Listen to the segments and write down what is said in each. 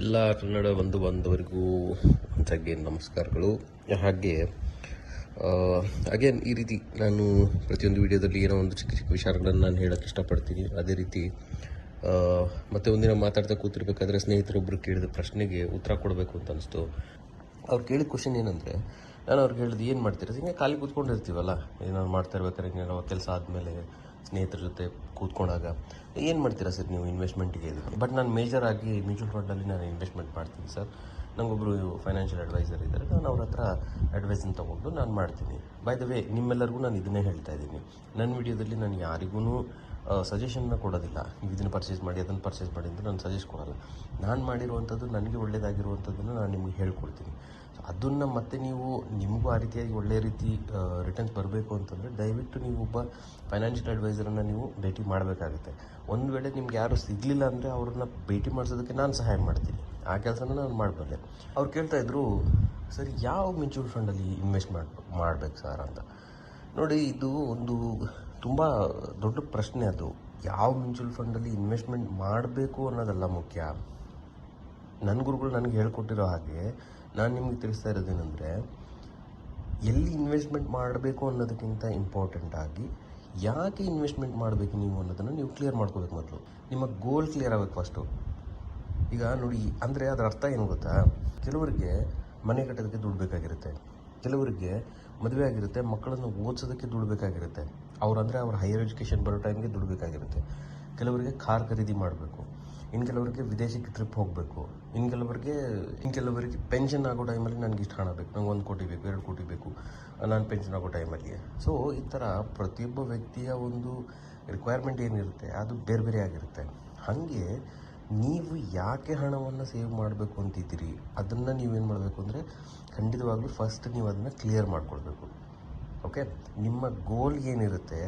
ಎಲ್ಲ ಕನ್ನಡ ಬಂಧು ಬಾಂಧವರಿಗೂ ಅಗೇನ್ ನಮಸ್ಕಾರಗಳು. ಹಾಗೆ ಅಗೇನ್ ಈ ರೀತಿ ನಾನು ಪ್ರತಿಯೊಂದು ವಿಡಿಯೋದಲ್ಲಿ ಏನೋ ಒಂದು ಚಿಕ್ಕ ಚಿಕ್ಕ ವಿಚಾರಗಳನ್ನು ನಾನು ಹೇಳೋಕ್ಕೆ ಇಷ್ಟಪಡ್ತೀನಿ. ಅದೇ ರೀತಿ ಮತ್ತೆ ಒಂದಿನ ಮಾತಾಡ್ತಾ ಕೂತಿರ್ಬೇಕಾದ್ರೆ ಸ್ನೇಹಿತರೊಬ್ಬರು ಕೇಳಿದ ಪ್ರಶ್ನೆಗೆ ಉತ್ತರ ಕೊಡಬೇಕು ಅಂತ ಅನಿಸ್ತು. ಅವ್ರು ಕೇಳಿದ ಕ್ವಶನ್ ಏನಂದರೆ, ನಾನು ಅವ್ರಿಗೆ ಹೇಳಿದ್ದು, ಏನು ಮಾಡ್ತೀರಾ? ಹಿಂಗೆ ಖಾಲಿ ಕೂತ್ಕೊಂಡಿರ್ತೀವಲ್ಲ, ಏನಾದ್ರು ಮಾಡ್ತಾ ಇರ್ಬೇಕಾದ್ರೆ ಹಿಂಗೆ ಕೆಲಸ ಆದಮೇಲೆ ಸ್ನೇಹಿತರ ಜೊತೆ ಕೂತ್ಕೊಂಡಾಗ. ಏನು ಮಾಡ್ತೀರಾ ಸರ್ ನೀವು ಇನ್ವೆಸ್ಟ್ಮೆಂಟಿಗೆ ಇದು ಬಟ್ ನಾನು ಮೇಜರ್ ಆಗಿ ಮ್ಯೂಚುವಲ್ ಫಂಡಲ್ಲಿ ನಾನು ಇನ್ವೆಸ್ಟ್ಮೆಂಟ್ ಮಾಡ್ತೀನಿ ಸರ್. ನಂಗೊಬ್ಬರು ಫೈನಾನ್ಷಿಯಲ್ ಅಡ್ವೈಸರ್ ಇದ್ದಾರೆ. ನಾನು ಅವ್ರ ಹತ್ರ ಅಡ್ವೈಸನ್ನು ತೊಗೊಂಡು ನಾನು ಮಾಡ್ತೀನಿ. ಬೈ ದ ವೇ ನಿಮ್ಮೆಲ್ಲರಿಗೂ ನಾನು ಇದನ್ನೇ ಹೇಳ್ತಾ ಇದ್ದೀನಿ. ನನ್ನ ವಿಡಿಯೋದಲ್ಲಿ ನಾನು ಯಾರಿಗೂ ಸಜೆಷನ್ನ ಕೊಡೋದಿಲ್ಲ. ಇದನ್ನು ಪರ್ಚೇಸ್ ಮಾಡಿ, ಅದನ್ನು ಪರ್ಚೇಸ್ ಮಾಡಿ ಅಂತ ನಾನು ಸಜೆಸ್ಟ್ ಕೊಡೋಲ್ಲ. ನಾನು ಮಾಡಿರುವಂಥದ್ದು ನನಗೆ ಒಳ್ಳೆಯದಾಗಿರುವಂಥದ್ದನ್ನು ನಾನು ನಿಮಗೆ ಹೇಳ್ಕೊಡ್ತೀನಿ. ಸೊ ಅದನ್ನು ಮತ್ತೆ ನೀವು ನಿಮಗೂ ಆ ರೀತಿಯಾಗಿ ಒಳ್ಳೆಯ ರೀತಿ ರಿಟರ್ನ್ಸ್ ಬರಬೇಕು ಅಂತಂದರೆ ದಯವಿಟ್ಟು ನೀವು ಒಬ್ಬ ಫೈನಾನ್ಷಿಯಲ್ ಅಡ್ವೈಸರನ್ನು ನೀವು ಭೇಟಿ ಮಾಡಬೇಕಾಗುತ್ತೆ. ಒಂದು ವೇಳೆ ನಿಮ್ಗೆ ಯಾರು ಸಿಗಲಿಲ್ಲ ಅಂದರೆ ಅವ್ರನ್ನ ಭೇಟಿ ಮಾಡಿಸೋದಕ್ಕೆ ನಾನು ಸಹಾಯ ಮಾಡ್ತೀನಿ. ಆ ಕೆಲಸನ ನಾನು ಮಾಡಬಲ್ಲೆ. ಅವ್ರು ಕೇಳ್ತಾ ಇದ್ರು, ಸರ್, ಯಾವ ಮ್ಯೂಚುವಲ್ ಫಂಡಲ್ಲಿ ಇನ್ವೆಸ್ಟ್ ಮಾಡಿ, ಮಾಡ್ಬೇಕು ಸರ್? ಅಂತ. ನೋಡಿ, ಇದು ಒಂದು ತುಂಬ ದೊಡ್ಡ ಪ್ರಶ್ನೆ ಅದು. ಯಾವ ಮ್ಯೂಚುವಲ್ ಫಂಡಲ್ಲಿ ಇನ್ವೆಸ್ಟ್ಮೆಂಟ್ ಮಾಡಬೇಕು ಅನ್ನೋದಲ್ಲ ಮುಖ್ಯ. ನನ್ನ ಗುರುಗಳು ನನಗೆ ಹೇಳ್ಕೊಟ್ಟಿರೋ ಹಾಗೆ ನಾನು ನಿಮಗೆ ತಿಳಿಸ್ತಾ ಇರೋದೇನೆಂದರೆ ಎಲ್ಲಿ ಇನ್ವೆಸ್ಟ್ಮೆಂಟ್ ಮಾಡಬೇಕು ಅನ್ನೋದಕ್ಕಿಂತ ಇಂಪಾರ್ಟೆಂಟ್ ಆಗಿ ಯಾಕೆ ಇನ್ವೆಸ್ಟ್ಮೆಂಟ್ ಮಾಡಬೇಕು ನೀವು ಅನ್ನೋದನ್ನು ನೀವು ಕ್ಲಿಯರ್ ಮಾಡ್ಕೋಬೇಕು ಮೊದಲು. ನಿಮ್ಮ ಗೋಲ್ ಕ್ಲಿಯರ್ ಆಗಬೇಕು ಫಸ್ಟು ಈಗ ನೋಡಿ, ಅಂದರೆ ಅದರ ಅರ್ಥ ಏನು ಗೊತ್ತಾ? ಕೆಲವರಿಗೆ ಮನೆ ಕಟ್ಟೋದಕ್ಕೆ ದುಡ್ಡು ಬೇಕಾಗಿರುತ್ತೆ. ಕೆಲವರಿಗೆ ಮದುವೆ ಆಗಿರುತ್ತೆ, ಮಕ್ಕಳನ್ನು ಓದಿಸೋದಕ್ಕೆ ದುಡ್ಬೇಕಾಗಿರುತ್ತೆ. ಬೇಕಾಗಿರುತ್ತೆ ಅವ್ರಂದರೆ ಅವ್ರ ಹೈಯರ್ ಎಜುಕೇಷನ್ ಬರೋ ಟೈಮ್ಗೆ ದುಡ್ಡು ಬೇಕಾಗಿರುತ್ತೆ ಕೆಲವರಿಗೆ ಕಾರ್ ಖರೀದಿ ಮಾಡಬೇಕು. ಇನ್ನು ಕೆಲವರಿಗೆ ವಿದೇಶಕ್ಕೆ ಟ್ರಿಪ್ ಹೋಗಬೇಕು. ಇನ್ನು ಕೆಲವರಿಗೆ ಇನ್ನು ಕೆಲವರಿಗೆ ಪೆನ್ಷನ್ ಆಗೋ ಟೈಮಲ್ಲಿ ನನಗೆ ಇಷ್ಟು ಹಣ ಬೇಕು ನಂಗೆ ಒಂದು ಕೋಟಿ ಬೇಕು, ಎರಡು ಕೋಟಿ ಬೇಕು, ನಾನು ಪೆನ್ಷನ್ ಆಗೋ ಟೈಮಲ್ಲಿ ಸೊ ಈ ಥರ ಪ್ರತಿಯೊಬ್ಬ ವ್ಯಕ್ತಿಯ ಒಂದು ರಿಕ್ವೈರ್ಮೆಂಟ್ ಏನಿರುತ್ತೆ, ಅದು ಬೇರೆ ಬೇರೆ ಆಗಿರುತ್ತೆ. ಹಾಗೆ ನೀವು ಯಾಕೆ ಹಣವನ್ನು ಸೇವ್ ಮಾಡಬೇಕು ಅಂತಿದ್ದೀರಿ? ಅದನ್ನು ನೀವೇನು ಮಾಡಬೇಕು ಅಂದರೆ, ಖಂಡಿತವಾಗ್ಲೂ ಫಸ್ಟ್ ನೀವು ಅದನ್ನು ಕ್ಲಿಯರ್ ಮಾಡಿಕೊಳ್ಬೇಕು. ಓಕೆ ನಿಮ್ಮ ಗೋಲ್ ಏನಿರುತ್ತೆ,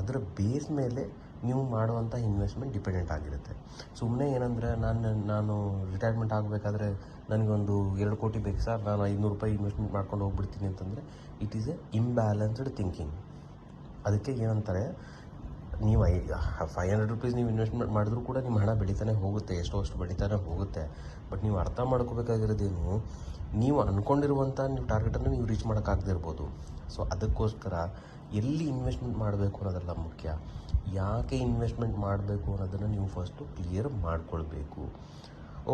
ಅದರ ಬೇಸ್ ಮೇಲೆ ನೀವು ಮಾಡುವಂಥ ಇನ್ವೆಸ್ಟ್ಮೆಂಟ್ ಡಿಪೆಂಡೆಂಟ್ ಆಗಿರುತ್ತೆ. ಸುಮ್ಮನೆ ಏನಂದರೆ, ನಾನು ನಾನು ರಿಟೈರ್ಮೆಂಟ್ ಆಗಬೇಕಾದ್ರೆ ನನಗೊಂದು ಎರಡು ಕೋಟಿ ಬೇಕು ಸರ್, ನಾನು ಐನೂರು ರೂಪಾಯಿ ಇನ್ವೆಸ್ಟ್ಮೆಂಟ್ ಮಾಡ್ಕೊಂಡು ಹೋಗ್ಬಿಡ್ತೀನಿ ಅಂತಂದರೆ it is a imbalanced thinking ಅದಕ್ಕೆ ಏನಂತಾರೆ ನೀವು ಐ ಫೈವ್ ಹಂಡ್ರೆಡ್ ರುಪೀಸ್ ನೀವು ಇನ್ವೆಸ್ಟ್ಮೆಂಟ್ ಮಾಡಿದ್ರೂ ಕೂಡ ನಿಮ್ಮ ಹಣ ಬೆಳೀತಾನೆ ಹೋಗುತ್ತೆ, ಎಷ್ಟೋ ಅಷ್ಟು ಬೆಳೀತಾನೆ ಹೋಗುತ್ತೆ. ಬಟ್ ನೀವು ಅರ್ಥ ಮಾಡ್ಕೋಬೇಕಾಗಿರೋದೇನು, ನೀವು ಅಂದ್ಕೊಂಡಿರುವಂಥ ನೀವು ಟಾರ್ಗೆಟನ್ನು ನೀವು ರೀಚ್ ಮಾಡೋಕ್ಕಾಗದಿರ್ಬೋದು ಸೊ ಅದಕ್ಕೋಸ್ಕರ ಎಲ್ಲಿ ಇನ್ವೆಸ್ಟ್ಮೆಂಟ್ ಮಾಡಬೇಕು ಅನ್ನೋದೆಲ್ಲ ಮುಖ್ಯ. ಯಾಕೆ ಇನ್ವೆಸ್ಟ್ಮೆಂಟ್ ಮಾಡಬೇಕು ಅನ್ನೋದನ್ನು ನೀವು ಫಸ್ಟು ಕ್ಲಿಯರ್ ಮಾಡ್ಕೊಳ್ಬೇಕು.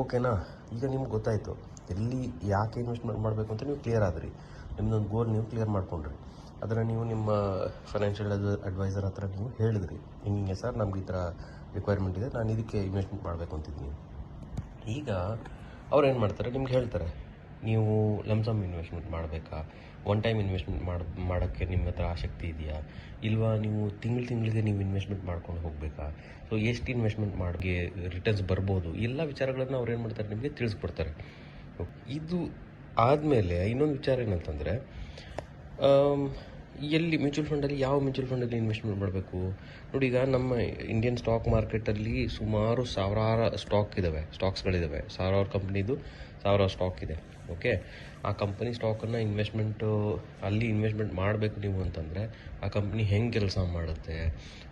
ಓಕೆನಾ ಈಗ ನಿಮ್ಗೆ ಗೊತ್ತಾಯಿತು. ಎಲ್ಲಿ ಯಾಕೆ ಇನ್ವೆಸ್ಟ್ಮೆಂಟ್ ಮಾಡಬೇಕು ಅಂತ ನೀವು ಕ್ಲಿಯರ್ ಆದ್ರಿ. ನಿಮ್ಮದೊಂದು ಗೋಲ್ ನೀವು ಕ್ಲಿಯರ್ ಮಾಡ್ಕೊಂಡ್ರಿ. ಅದನ್ನು ನೀವು ನಿಮ್ಮ ಫೈನಾನ್ಷಿಯಲ್ ಅಡ್ವೈಸರ್ ಹತ್ರ ನೀವು ಹೇಳಿದ್ರಿ. ಹಿಂಗೆ ಸರ್ ನಮ್ಗೆ ಈ ಥರ ರಿಕ್ವೈರ್ಮೆಂಟ್ ಇದೆ, ನಾನು ಇದಕ್ಕೆ ಇನ್ವೆಸ್ಟ್ಮೆಂಟ್ ಮಾಡಬೇಕು ಅಂತಿದ್ದೀನಿ. ಈಗ ಅವ್ರು ಏನು ಮಾಡ್ತಾರೆ, ನಿಮ್ಗೆ ಹೇಳ್ತಾರೆ, ನೀವು ಲಮ್ಸಮ್ ಇನ್ವೆಸ್ಟ್ಮೆಂಟ್ ಮಾಡಬೇಕಾ? ಒನ್ ಟೈಮ್ ಇನ್ವೆಸ್ಟ್ಮೆಂಟ್ ಮಾಡಿ, ಮಾಡೋಕ್ಕೆ ನಿಮ್ಮ ಹತ್ರ ಆಸಕ್ತಿ ಇದೆಯಾ? ಇಲ್ವಾ ನೀವು ತಿಂಗಳು ತಿಂಗಳಿಗೆ ನೀವು ಇನ್ವೆಸ್ಟ್ಮೆಂಟ್ ಮಾಡ್ಕೊಂಡು ಹೋಗಬೇಕಾ? ಸೊ ಎಷ್ಟು ಇನ್ವೆಸ್ಟ್ಮೆಂಟ್ ಮಾಡಿಗೆ ರಿಟರ್ನ್ಸ್ ಬರ್ಬೋದು? ಎಲ್ಲ ವಿಚಾರಗಳನ್ನು ಅವ್ರು ಏನು ಮಾಡ್ತಾರೆ, ನಿಮಗೆ ತಿಳಿಸ್ಕೊಡ್ತಾರೆ. ಇದು ಆದಮೇಲೆ ಇನ್ನೊಂದು ವಿಚಾರ ಏನಂತಂದರೆ ಎಲ್ಲಿ ಮ್ಯೂಚುವಲ್ ಫಂಡಲ್ಲಿ ಯಾವ ಮ್ಯೂಚುವಲ್ ಫಂಡಲ್ಲಿ ಇನ್ವೆಸ್ಟ್ಮೆಂಟ್ ಮಾಡಬೇಕು? ನೋಡಿ, ಈಗ ನಮ್ಮ ಇಂಡಿಯನ್ ಸ್ಟಾಕ್ ಮಾರ್ಕೆಟಲ್ಲಿ ಸುಮಾರು ಸಾವಿರಾರು ಸ್ಟಾಕ್ ಇದ್ದಾವೆ ಸ್ಟಾಕ್ಸ್ಗಳಿದ್ದಾವೆ ಸಾವಿರಾರು ಕಂಪ್ನಿದು ಸಾವಿರಾರು ಸ್ಟಾಕ್ ಇದೆ ಓಕೆ ಆ ಕಂಪನಿ ಸ್ಟಾಕನ್ನು ಇನ್ವೆಸ್ಟ್ಮೆಂಟು ಅಲ್ಲಿ ಇನ್ವೆಸ್ಟ್ಮೆಂಟ್ ಮಾಡಬೇಕು ನೀವು ಅಂತಂದರೆ, ಆ ಕಂಪ್ನಿ ಹೆಂಗೆ ಕೆಲಸ ಮಾಡುತ್ತೆ?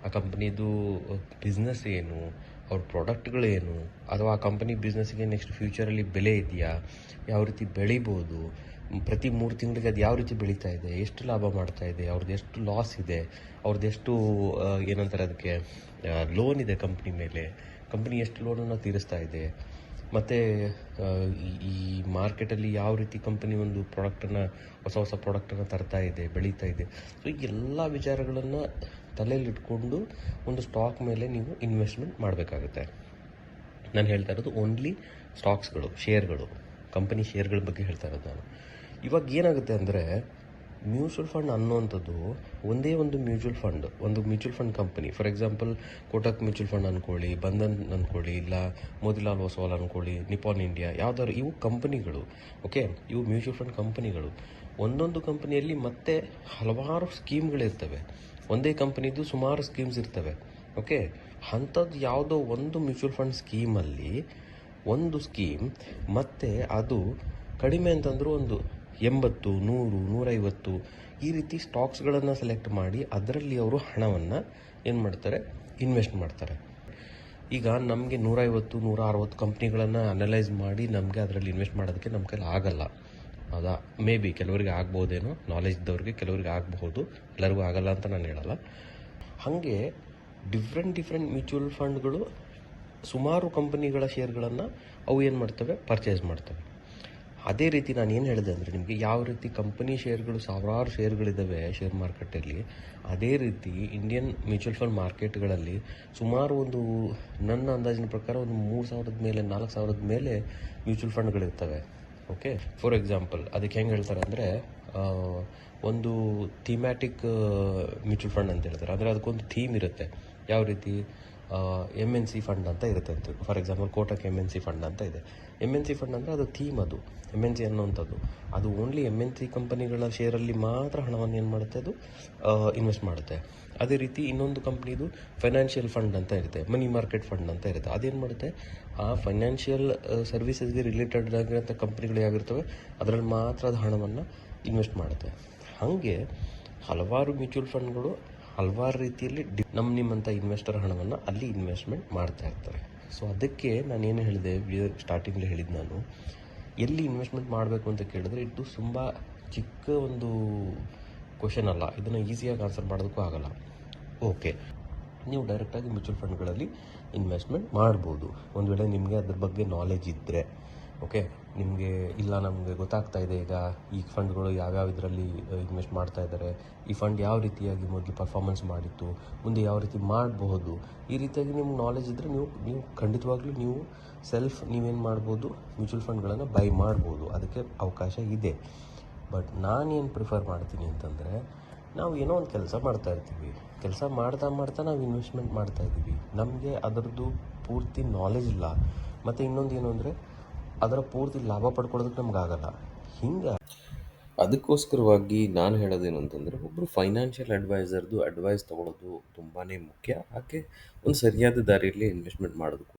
ಆ ಕಂಪ್ನಿದು ಬಿಸ್ನೆಸ್ ಏನು? ಅವ್ರ ಪ್ರಾಡಕ್ಟ್ಗಳೇನು ಅಥವಾ ಆ ಕಂಪ್ನಿ ಬಿಸ್ನೆಸ್ಗೆ ನೆಕ್ಸ್ಟ್ ಫ್ಯೂಚರಲ್ಲಿ ಬೆಲೆ ಇದೆಯಾ? ಯಾವ ರೀತಿ ಬೆಳಿಬೋದು? ಪ್ರತಿ ಮೂರು ತಿಂಗಳಿಗೆ ಅದು ಯಾವ ರೀತಿ ಬೆಳೀತಾ ಇದೆ? ಎಷ್ಟು ಲಾಭ ಮಾಡ್ತಾ ಇದೆ? ಅವ್ರದ್ದು ಎಷ್ಟು ಲಾಸ್ ಇದೆ? ಅವ್ರದ್ದು ಎಷ್ಟು ಏನಂತಾರೆ ಅದಕ್ಕೆ ಲೋನ್ ಇದೆ ಕಂಪ್ನಿ ಮೇಲೆ. ಕಂಪ್ನಿ ಎಷ್ಟು ಲೋನನ್ನು ತೀರಿಸ್ತಾ ಇದೆ? ಮತ್ತು ಈ ಮಾರ್ಕೆಟಲ್ಲಿ ಯಾವ ರೀತಿ ಕಂಪನಿ ಒಂದು ಪ್ರಾಡಕ್ಟನ್ನು ಹೊಸ ಹೊಸ ಪ್ರಾಡಕ್ಟನ್ನು ತರ್ತಾ ಇದೆ, ಬೆಳೀತಾ ಇದೆ? ಸೊ ಎಲ್ಲ ವಿಚಾರಗಳನ್ನು ತಲೆಯಲ್ಲಿಟ್ಕೊಂಡು ಒಂದು ಸ್ಟಾಕ್ ಮೇಲೆ ನೀವು ಇನ್ವೆಸ್ಟ್ಮೆಂಟ್ ಮಾಡಬೇಕಾಗುತ್ತೆ. ನಾನು ಹೇಳ್ತಾ ಇರೋದು ಓನ್ಲಿ ಸ್ಟಾಕ್ಸ್ಗಳು ಶೇರ್ಗಳು ಕಂಪನಿ ಶೇರ್ಗಳ ಬಗ್ಗೆ ಹೇಳ್ತಾ ಇರೋದು ನಾನು. ಇವಾಗ ಏನಾಗುತ್ತೆ ಅಂದರೆ ಮ್ಯೂಚುವಲ್ ಫಂಡ್ ಅನ್ನೋವಂಥದ್ದು ಒಂದೇ ಒಂದು ಮ್ಯೂಚುವಲ್ ಫಂಡ್ ಒಂದು mutual fund company for example Kotak mutual fund ಅಂದ್ಕೊಳ್ಳಿ ಬಂಧನ್ ಅಂದ್ಕೊಳ್ಳಿ ಇಲ್ಲ ಮೋತಿಲಾಲ್ ಒಸ್ವಾಲ್ ಅಂದ್ಕೊಳ್ಳಿ ನಿಪಾನ್ ಇಂಡಿಯಾ ಯಾವ್ದಾದ್ರು ಇವು ಕಂಪನಿಗಳು ಓಕೆ ಇವು ಮ್ಯೂಚುವಲ್ ಫಂಡ್ ಕಂಪನಿಗಳು ಒಂದೊಂದು ಕಂಪನಿಯಲ್ಲಿ ಮತ್ತೆ ಹಲವಾರು ಸ್ಕೀಮ್ಗಳಿರ್ತವೆ ಒಂದೇ ಕಂಪನಿದು ಸುಮಾರು ಸ್ಕೀಮ್ಸ್ ಇರ್ತವೆ ಓಕೆ ಅಂಥದ್ದು ಯಾವುದೋ ಒಂದು ಮ್ಯೂಚುವಲ್ ಫಂಡ್ ಸ್ಕೀಮಲ್ಲಿ ಒಂದು ಸ್ಕೀಮ್, ಮತ್ತು ಅದು ಕಡಿಮೆ ಅಂತಂದರೂ ಒಂದು ಎಂಬತ್ತು, ನೂರು, ನೂರೈವತ್ತು ಈ ರೀತಿ ಸ್ಟಾಕ್ಸ್ಗಳನ್ನು ಸೆಲೆಕ್ಟ್ ಮಾಡಿ ಅದರಲ್ಲಿ ಅವರು ಹಣವನ್ನು ಏನು ಮಾಡ್ತಾರೆ? ಇನ್ವೆಸ್ಟ್ ಮಾಡ್ತಾರೆ. ಈಗ ನಮಗೆ ನೂರೈವತ್ತು ನೂರ ಅರವತ್ತು ಕಂಪ್ನಿಗಳನ್ನು ಅನಲೈಸ್ ಮಾಡಿ ನಮಗೆ ಅದರಲ್ಲಿ ಇನ್ವೆಸ್ಟ್ ಮಾಡೋದಕ್ಕೆ ನಮ್ಮ ಕೈಲಿ ಆಗಲ್ಲ. ಹೌದಾ ಮೇ ಬಿ ಕೆಲವರಿಗೆ ಆಗ್ಬೋದೇನೋ, ನಾಲೆಜ್ ಇದ್ದವ್ರಿಗೆ ಕೆಲವರಿಗೆ ಆಗಬಹುದು, ಎಲ್ಲರಿಗೂ ಆಗಲ್ಲ ಅಂತ ನಾನು ಹೇಳಲ್ಲ. ಹಾಗೆ ಡಿಫ್ರೆಂಟ್ ಡಿಫ್ರೆಂಟ್ ಮ್ಯೂಚುವಲ್ ಫಂಡ್ಗಳು ಸುಮಾರು ಕಂಪನಿಗಳ ಶೇರ್ಗಳನ್ನು ಅವು ಏನು ಮಾಡ್ತವೆ? ಪರ್ಚೇಸ್ ಮಾಡ್ತವೆ. ಅದೇ ರೀತಿ ನಾನು ಏನು ಹೇಳಿದೆ ಅಂದರೆ ನಿಮಗೆ ಯಾವ ರೀತಿ ಕಂಪನಿ ಶೇರ್ಗಳು ಸಾವಿರಾರು ಶೇರ್ಗಳಿದ್ದಾವೆ ಶೇರ್ ಮಾರ್ಕೆಟಲ್ಲಿ ಅದೇ ರೀತಿ ಇಂಡಿಯನ್ ಮ್ಯೂಚುವಲ್ ಫಂಡ್ ಮಾರ್ಕೆಟ್ಗಳಲ್ಲಿ ಸುಮಾರು ಒಂದು ನನ್ನ ಅಂದಾಜಿನ ಪ್ರಕಾರ ಒಂದು ಮೂರು ಸಾವಿರದ ಮೇಲೆ, ನಾಲ್ಕು ಸಾವಿರದ ಮೇಲೆ ಮ್ಯೂಚುವಲ್ ಫಂಡ್ಗಳಿರ್ತವೆ ಓಕೆ ಫಾರ್ ಎಕ್ಸಾಂಪಲ್ ಅದಕ್ಕೆ ಹೆಂಗೆ ಹೇಳ್ತಾರೆ ಅಂದರೆ ಒಂದು ಥೀಮ್ಯಾಟಿಕ್ ಮ್ಯೂಚುವಲ್ ಫಂಡ್ ಅಂತ ಹೇಳ್ತಾರೆ. ಅಂದರೆ ಅದಕ್ಕೊಂದು ಥೀಮ್ ಇರುತ್ತೆ. ಯಾವ ರೀತಿ? ಎಂ ಎನ್ ಸಿ ಫಂಡ್ ಅಂತ ಇರುತ್ತೆ ಅಂತ. For example Kotak M N C fund ಅಂತ ಇದೆ. ಎಂ ಎನ್ ಸಿ ಫಂಡ್ ಅಂದರೆ ಅದು ಥೀಮ್ ಅದು. ಎಂ ಎನ್ ಸಿ ಅನ್ನೋವಂಥದ್ದು. ಅದು ಓನ್ಲಿ ಎಂ ಎನ್ ಸಿ ಕಂಪನಿಗಳ ಶೇರಲ್ಲಿ ಮಾತ್ರ ಹಣವನ್ನು ಏನು ಮಾಡುತ್ತೆ ಅದು? ಇನ್ವೆಸ್ಟ್ ಮಾಡುತ್ತೆ. ಅದೇ ರೀತಿ ಇನ್ನೊಂದು ಕಂಪ್ನಿದು ಫೈನಾನ್ಷಿಯಲ್ ಫಂಡ್ ಅಂತ ಇರುತ್ತೆ. ಮನಿ ಮಾರ್ಕೆಟ್ ಫಂಡ್ ಅಂತ ಇರುತ್ತೆ. ಅದೇನು ಮಾಡುತ್ತೆ? ಆ ಫೈನಾನ್ಷಿಯಲ್ ಸರ್ವಿಸಸ್ಗೆ ರಿಲೇಟೆಡ್ ಆಗಿರೋಂಥ ಕಂಪ್ನಿಗಳು ಯಾವಿರ್ತವೆ ಅದರಲ್ಲಿ ಮಾತ್ರ ಅದು ಹಣವನ್ನು ಇನ್ವೆಸ್ಟ್ ಮಾಡುತ್ತೆ. ಹಾಗೆ ಹಲವಾರು ಮ್ಯೂಚುವಲ್ ಫಂಡ್ಗಳು ಹಲವಾರು ರೀತಿಯಲ್ಲಿ ಡಿ ನಮ್ಮ ನಿಮ್ಮಂಥ ಇನ್ವೆಸ್ಟರ್ ಹಣವನ್ನು ಅಲ್ಲಿ ಇನ್ವೆಸ್ಟ್ಮೆಂಟ್ ಮಾಡ್ತಾ ಇರ್ತಾರೆ. ಸೊ ಅದಕ್ಕೆ ನಾನು ಏನು ಹೇಳಿದೆ ಸ್ಟಾರ್ಟಿಂಗಲ್ಲಿ ಹೇಳಿದ್ದು ನಾನು, ಎಲ್ಲಿ ಇನ್ವೆಸ್ಟ್ಮೆಂಟ್ ಮಾಡಬೇಕು ಅಂತ ಕೇಳಿದ್ರೆ ಇದು ತುಂಬ ಚಿಕ್ಕ ಒಂದು ಕ್ವಶನ್ ಅಲ್ಲ, ಇದನ್ನು ಈಸಿಯಾಗಿ ಆನ್ಸರ್ ಮಾಡೋದಕ್ಕೂ ಆಗಲ್ಲ. ಓಕೆ, ನೀವು ಡೈರೆಕ್ಟಾಗಿ ಮ್ಯೂಚುವಲ್ ಫಂಡ್ಗಳಲ್ಲಿ ಇನ್ವೆಸ್ಟ್ಮೆಂಟ್ ಮಾಡ್ಬೋದು. ಒಂದು ವೇಳೆ ನಿಮಗೆ ಅದ್ರ ಬಗ್ಗೆ ನಾಲೆಜ್ ಇದ್ದರೆ ಓಕೆ ನಿಮಗೆ ಇಲ್ಲ, ನಮಗೆ ಗೊತ್ತಾಗ್ತಾ ಇದೆ ಈಗ ಈ ಫಂಡ್ಗಳು ಯಾವ್ಯಾವ ಇದರಲ್ಲಿ ಇನ್ವೆಸ್ಟ್ ಮಾಡ್ತಾ ಇದ್ದಾರೆ ಈ ಫಂಡ್ ಯಾವ ರೀತಿಯಾಗಿ ಮೊದಲು ಪರ್ಫಾರ್ಮೆನ್ಸ್ ಮಾಡಿತ್ತು, ಮುಂದೆ ಯಾವ ರೀತಿ ಮಾಡಬಹುದು? ಈ ರೀತಿಯಾಗಿ ನಿಮ್ಗೆ ನಾಲೆಜ್ ಇದ್ದರೆ ನೀವು ನೀವು ಖಂಡಿತವಾಗ್ಲೂ ನೀವು ಸೆಲ್ಫ್ ನೀವೇನು ಮಾಡ್ಬೋದು? ಮ್ಯೂಚುವಲ್ ಫಂಡ್ಗಳನ್ನು ಬೈ ಮಾಡ್ಬೋದು. ಅದಕ್ಕೆ ಅವಕಾಶ ಇದೆ. ಬಟ್ ನಾನೇನು ಪ್ರಿಫರ್ ಮಾಡ್ತೀನಿ ಅಂತಂದರೆ, ನಾವು ಏನೋ ಒಂದು ಕೆಲಸ ಮಾಡ್ತಾ ಇರ್ತೀವಿ. ಕೆಲಸ ಮಾಡ್ತಾ ಮಾಡ್ತಾ ನಾವು ಇನ್ವೆಸ್ಟ್ಮೆಂಟ್ ಮಾಡ್ತಾ ಇದ್ದೀವಿ. ನಮಗೆ ಅದರದ್ದು ಪೂರ್ತಿ ನಾಲೆಜ್ ಇಲ್ಲ. ಮತ್ತು ಇನ್ನೊಂದು ಏನು ಅಂದರೆ ಅದರ ಪೂರ್ತಿ ಲಾಭ ಪಡ್ಕೊಳ್ಳೋದಕ್ಕೆ ನಮಗಾಗಲ್ಲ. ಹಿಂಗೆ ಅದಕ್ಕೋಸ್ಕರವಾಗಿ ನಾನು ಹೇಳೋದೇನು ಅಂತಂದರೆ ಒಬ್ಬರು ಫೈನಾನ್ಷಿಯಲ್ ಅಡ್ವೈಸರ್ದು ಅಡ್ವೈಸ್ ತೊಗೊಳೋದು ತುಂಬಾ ಮುಖ್ಯ. ಹಾಗೆ ಒಂದು ಸರಿಯಾದ ದಾರಿಯಲ್ಲಿ ಇನ್ವೆಸ್ಟ್ಮೆಂಟ್ ಮಾಡೋದು